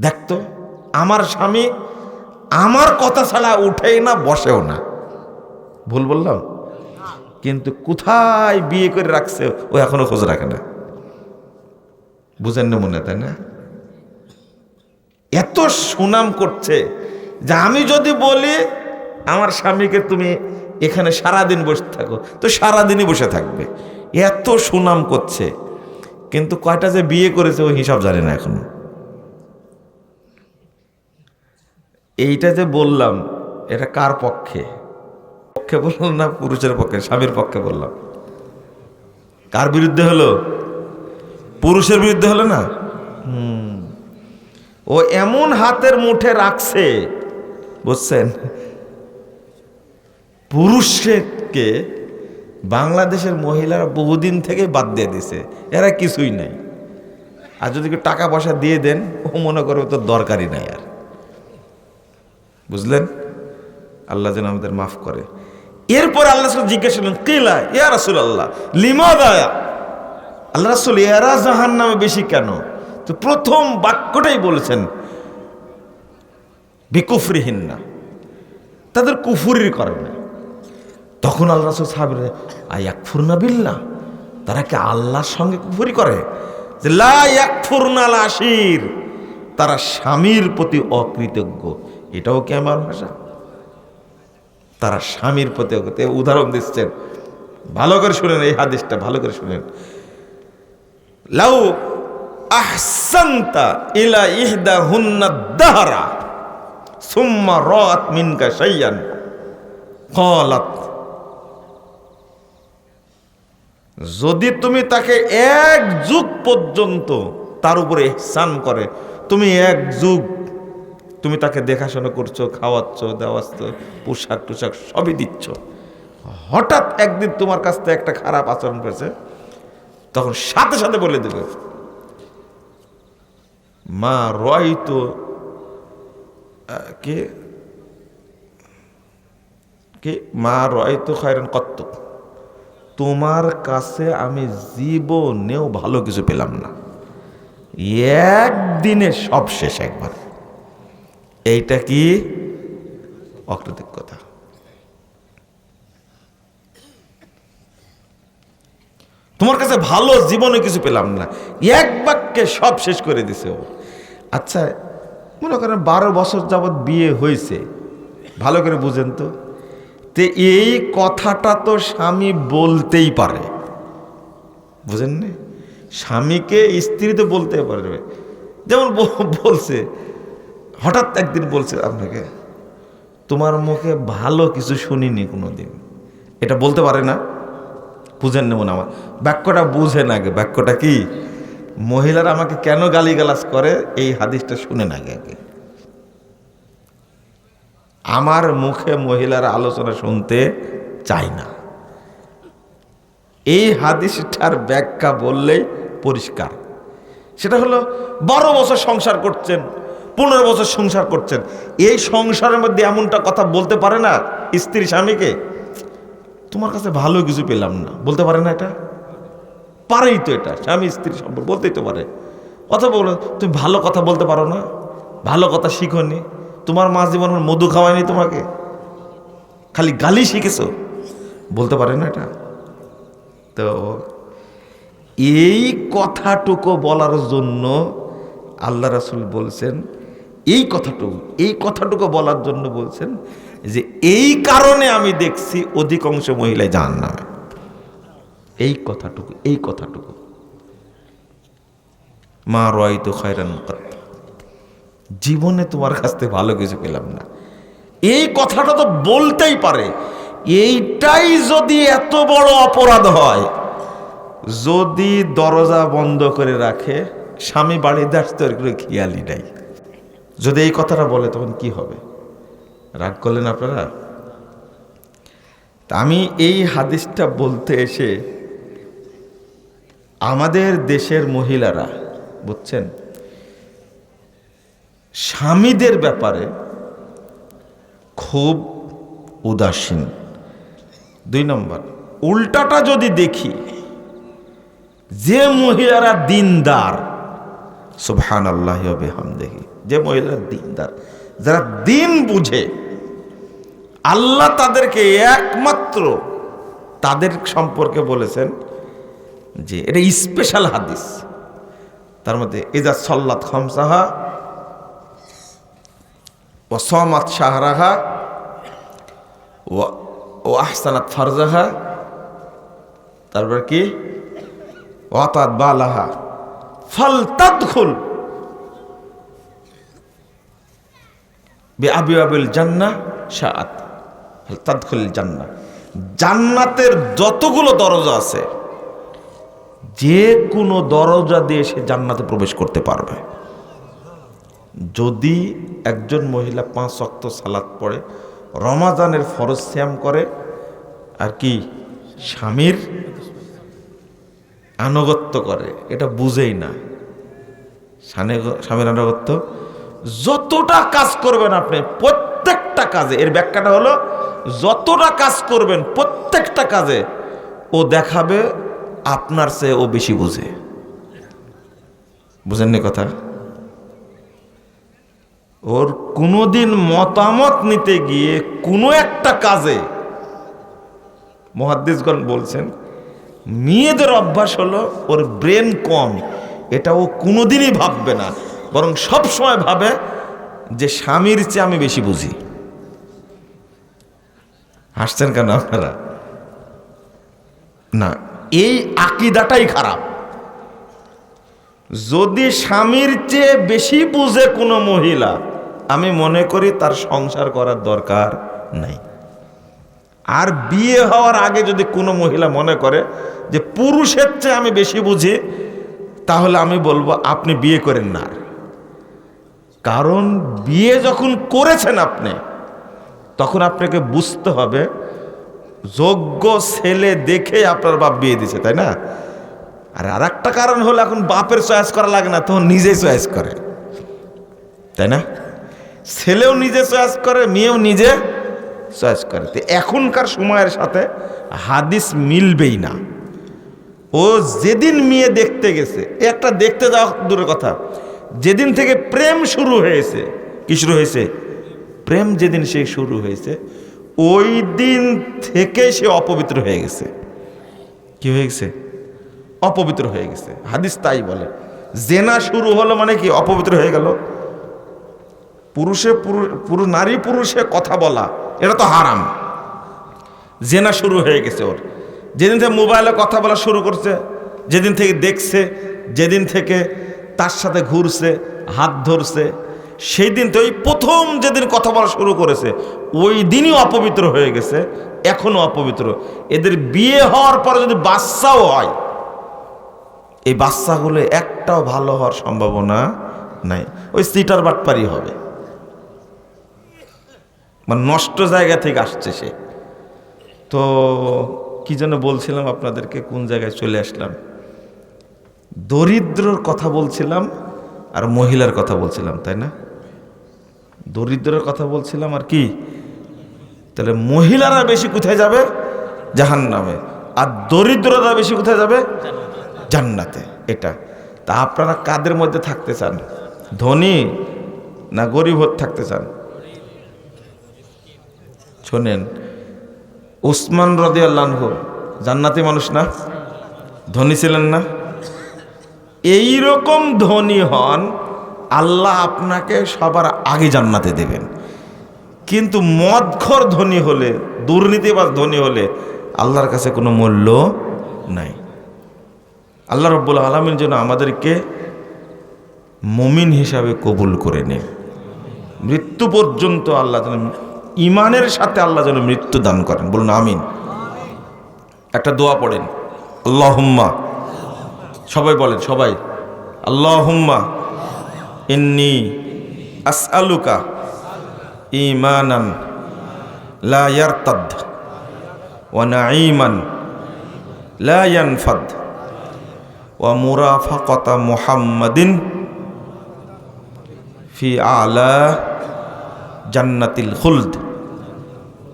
দেখতো, আমার স্বামী আমার কথা ছাড়া উঠেই না, বসেও না। ভুল বললাম? কিন্তু কোথায় বিয়ে করে রাখছে, ও এখনও খোঁজ রাখে না। বুঝেন না মনে, তাই না? এত সুনাম করছে যে আমি যদি বলি, আমার স্বামীকে তুমি এখানে সারাদিন বসে থাকো, তো সারাদিনই বসে থাকবে। এত সুনাম করছে। কিন্তু কয়টা যে বিয়ে করেছে, ও হিসাব জানে না এখনও। এইটা যে বললাম, এটা কার পক্ষে? পক্ষে বললাম না পুরুষের পক্ষে, স্বামীর পক্ষে বললাম। কার বিরুদ্ধে হলো? পুরুষের বিরুদ্ধে হলো না? হুম। ও এমন হাতের মুঠে রাখছে, বুঝছেন? পুরুষকে বাংলাদেশের মহিলারা বহুদিন থেকে বাদ দিয়ে দিছে, এরা কিছুই নাই। আর যদি টাকা পয়সা দিয়ে দেন, ও মনে করবে তো দরকারই নাই আর। বুঝলেন? আল্লাহ যেন আমাদের মাফ করে। এরপর আল্লাহ রাসূল জিজ্ঞেস করলেন, কিলা, ইয়া রাসুল আল্লাহ লিমা দায়া আল্লাহ রাসুল, এরা জাহান নামে বেশি কেন? তো প্রথম বাক্যটাই বলেছেন বিকুফরিহীন না তাদের কুফুরির কারণে। তখন আল্লাহ রাসুল সাহাবির আয়াকফুরনা বিল্লা তারা কি আল্লাহর সঙ্গে কুফুরি করে? যে, লা ইয়াকফুরনা আশির। তারা স্বামীর প্রতি অকৃতজ্ঞ। এটাও কি আমার ভাষা? তারা স্বামীর প্রতি উদাহরণ দিচ্ছেন। ভালো করে শুনেন এই হাদিসটা, ভালো করে শুনেন। লাউ সুম্মা যদি তুমি তাকে এক যুগ পর্যন্ত তার উপরে স্নান করে, তুমি এক যুগ তুমি তাকে দেখাশোনা করছ, খাওয়াচ্ছ, দেওয়াচ্ছ, পোশাক টোশাক সবই দিচ্ছ। হঠাৎ একদিন তোমার কাছ থেকে একটা খারাপ আচরণ করেছে, তখন সাথে সাথে বলে দেবে, মা, রয় তো কে? কে? মা, রয় তো খায়রান কত্ত তোমার কাছে আমি জীবনেও ভালো কিছু পেলাম না। একদিনে সব শেষ একবার। এইটা কি? অকৃতজ্ঞতা তোমার কাছে ভালো জীবনে কিছু পেলাম না। এক বাক্যে সব শেষ করে দিছে ও। আচ্ছা মনে করেন বারো বছর যাবৎ বিয়ে হয়েছে। ভালো করে বুঝেন তো। তে এই কথাটা তো স্বামী বলতেই পারে। বুঝেন স্বামীকে স্ত্রী তো বলতে পারবে। যেমন বলছে হঠাৎ একদিন বলছে আপনাকে, তোমার মুখে ভালো কিছু শুনিনি কোনো দিন এটা বলতে পারে না, বুঝেন নেব আমার। বাক্যটা বুঝেন আগে, বাক্যটা কি? মহিলারা আমাকে কেন গালিগালাজ করে? এই হাদিসটা শুনেন আগে আগে। আমার মুখে মহিলারা আলোচনা শুনতে চায় না। এই হাদিসটার ব্যাখ্যা বললেই পরিষ্কার। সেটা হলো, বারো বছর সংসার করছেন পনেরো বছর সংসার করছেন। এই সংসারের মধ্যে এমনটা কথা বলতে পারে না স্ত্রী স্বামীকে? তোমার কাছে ভালো কিছু পেলাম না। বলতে পারে না এটা? পারেই তো এটা। স্বামী, স্ত্রী সম্পর্ক, বলতেই তো পারে। কথা বলো তুমি ভালো কথা বলতে পারো না। ভালো কথা শিখোনি। তোমার মা জীবন মধু খাওয়ায়নি তোমাকে? খালি গালি শিখেছো? বলতে পারে না এটা? তো এই কথাটুকু বলার জন্য আল্লাহ রাসুল বলছেন এই কথাটুকু এই কথাটুকু বলার জন্য বলছেন যে এই কারণে আমি দেখছি অধিকাংশ মহিলাই যান নামে এই কথাটুকু এই কথাটুকু। মা রয় তো খয়রান জীবনে তোমার কাছ থেকে ভালো কিছু পেলাম না। এই কথাটা তো বলতেই পারে। এইটাই যদি এত বড় অপরাধ হয়, যদি দরজা বন্ধ করে রাখে, স্বামী বাড়িতে আসতে খেয়ালই নাই। যদি এই কথাটা বলে, তখন কি হবে? রাগ করলেন আপনারা? আমি এই হাদিসটা বলতে এসে আমাদের দেশের মহিলারা, বুঝছেন? স্বামীদের ব্যাপারে খুব উদাসীন। দুই নম্বর, উল্টাটা যদি দেখি, যে মহিলারা দিনদার সুবহান আল্লাহ হামদেহি যে মহিলারা দিনদার, যারা দিন বুঝে, আল্লাহ তাদেরকে একমাত্র তাদের সম্পর্কে বলেছেন যে এটা স্পেশাল হাদিস। তার মধ্যে এজা সল্লাত খামসাহা ও সমাত শাহরাহা ও আহসানাত ফারজাহা। তারপর কি? ওয়াতাত বালাহা। ফল তাদখুল বে আবি আবিল জান্না শাআত ফল জান্না জান্নাতের যতগুলো দরজা আছে যে কোনো দরজা দিয়ে সে জান্নাতে প্রবেশ করতে পারবে। যদি একজন মহিলা পাঁচ অক্ত সালাত পড়ে, রমাজানের ফরজ শ্যাম করে, আর কি স্বামীর আনুগত্য করে, এটা বুঝেই না। স্বামী- স্বামীর আনুগত্য যতটা কাজ করবেন আপনি, প্রত্যেকটা কাজে, এর ব্যাখ্যাটা হলো, যতটা কাজ করবেন প্রত্যেকটা কাজে, ও দেখাবে আপনার চেয়ে ও বেশি বুঝে। বুঝেননি কথা? ওর কোনোদিন মতামত নিতে গিয়ে কোনো একটা কাজে, মহাদ্দেশগণ বলছেন, মেয়েদের অভ্যাস হলো ওর ব্রেন কম, এটা ও কোনোদিনই ভাববে না। বরং সব সময় ভাবে যে স্বামীর চেয়ে আমি বেশি বুঝি। হাসছেন কেন আপনারা? না, এই আকিদাটাই খারাপ। যদি স্বামীর চেয়ে বেশি বুঝে কোনো মহিলা, আমি মনে করি তার সংসার করার দরকার নাই। আর বিয়ে হওয়ার আগে যদি কোনো মহিলা মনে করে যে পুরুষের চেয়ে আমি বেশি বুঝি, তাহলে আমি বলব আপনি বিয়ে করেন না। কারণ বিয়ে যখন করেছেন আপনি, তখন আপনাকে বুঝতে হবে, যোগ্য ছেলে দেখে আপনার বাপ বিয়ে দিছে তাই না? আর আর একটা কারণ হলো এখন বাপের চয়েস করা লাগে না, তখন নিজেই চয়েস করে, তাই না? ছেলেও নিজে চয়েস করে, মেয়েও নিজে চয়েস করে। তো এখনকার সময়ের সাথে হাদিস মিলবেই না। ও যেদিন মেয়ে দেখতে গেছে, একটা দেখতে যাওয়া দূরের কথা যেদিন থেকে প্রেম শুরু হয়েছে, কি শুরু হয়েছে? প্রেম যেদিন সে শুরু হয়েছে, ওই দিন থেকে সে অপবিত্র হয়ে গেছে। কি হয়ে গেছে? অপবিত্র হয়ে গেছে। হাদিস তাই বলে। জেনা শুরু হলো মানে কি? অপবিত্র হয়ে গেল। পুরুষে পুরুষ নারী পুরুষে কথা বলা, এটা তো হারাম। জেনা শুরু হয়ে গেছে ওর। যেদিন থেকে মোবাইলে কথা বলা শুরু করছে, যেদিন থেকে দেখছে, যেদিন থেকে তার সাথে ঘুরছে, হাত ধরছে। সেই দিন তো ওই প্রথম যেদিন কথা বলা শুরু করেছে, ওই দিনই অপবিত্র হয়ে গেছে এখনও অপবিত্র। এদের বিয়ে হওয়ার পরে যদি বাচ্চাও হয়, এই বাচ্চাগুলো একটাও ভালো হওয়ার সম্ভাবনা নাই। ওই সিটার বাটপারি হবে। মানে নষ্ট জায়গা থেকে আসছে সে। তো কি যেন বলছিলাম আপনাদেরকে, কোন জায়গায় চলে আসলাম? দরিদ্রর কথা বলছিলাম আর মহিলার কথা বলছিলাম, তাই না? দরিদ্রের কথা বলছিলাম আর কি? তাহলে মহিলারা বেশি কোথায় যাবে? জাহান নামে আর দরিদ্ররা বেশি কোথায় যাবে? জান্নাতে। এটা। তা আপনারা কাদের মধ্যে থাকতে চান? ধনী না গরিব থাকতে চান? শোনেন, উসমান রদি আল্লাহ জান্নাতি মানুষ না? ধনী ছিলেন না? এই রকম ধনী হন, আল্লাহ আপনাকে সবার আগে জান্নাতে দেবেন। কিন্তু মদখর ধনী হলে, দুর্নীতিবাজ ধনী হলে আল্লাহর কাছে কোনো মূল্য নাই। আল্লাহ রব্বুল আলমিন যেন আমাদেরকে মমিন হিসাবে কবুল করে নেন। মৃত্যু পর্যন্ত আল্লাহ যেন ইমানের সাথে আল্লাহ যেন মৃত্যু দান করেন। বলুন আমিন। একটা দোয়া পড়েন। আল্লাহুম্মা সবাই বলেন, সবাই। আল্লাহুম্মা ইন্নি আসআলুকা ইমানান লা ইয়ারতাদ ওয়া নাঈমান লা ইয়ানফাদ ওয়া মুরাফাকাতা মুহাম্মাদিন ফি আলা জান্নাতিল খুলদ।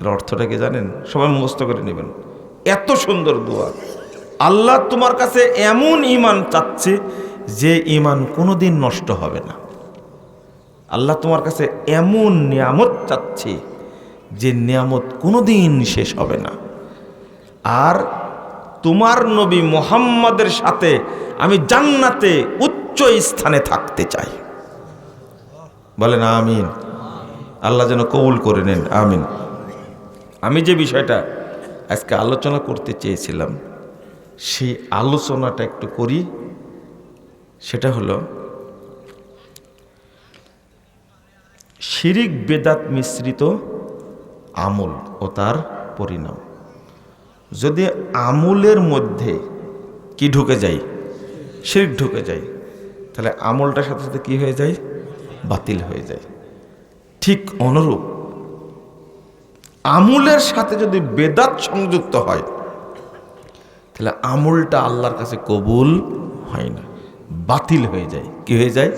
এর অর্থটা জানেন? সবাই মুখস্থ করে নেবেন। এত সুন্দর দোয়া। আল্লাহ তোমার কাছে এমন ইমান চাচ্ছে যে ইমান কোনোদিন নষ্ট হবে না। আল্লাহ তোমার কাছে এমন নিয়ামত চাচ্ছে যে নিয়ামত কোনোদিন শেষ হবে না। আর তোমার নবী মোহাম্মদের সাথে আমি জান্নাতে উচ্চ স্থানে থাকতে চাই। বলেন আমিন। আল্লাহ যেন কবুল করে নেন, আমিন। আমি যে বিষয়টা আজকে আলোচনা করতে চেয়েছিলাম সেই আলোচনাটা একটু করি। সেটা হলো, শিরিক বেদাত মিশ্রিত আমল ও তার পরিণাম। যদি আমলের মধ্যে কি ঢুকে যায়? শিরিক ঢুকে যায়, তাহলে আমলটার সাথে সাথে কী হয়ে যায়? বাতিল হয়ে যায়। ঠিক অনুরূপ, আমলের সাথে যদি বেদাত সংযুক্ত হয় তাহলে আমলটা আল্লাহর কাছে কবুল হয় না। বাতিল হয়ে যায়। কি হয়ে যায়?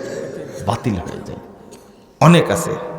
বাতিল হয়ে যায়। অনেক আছে।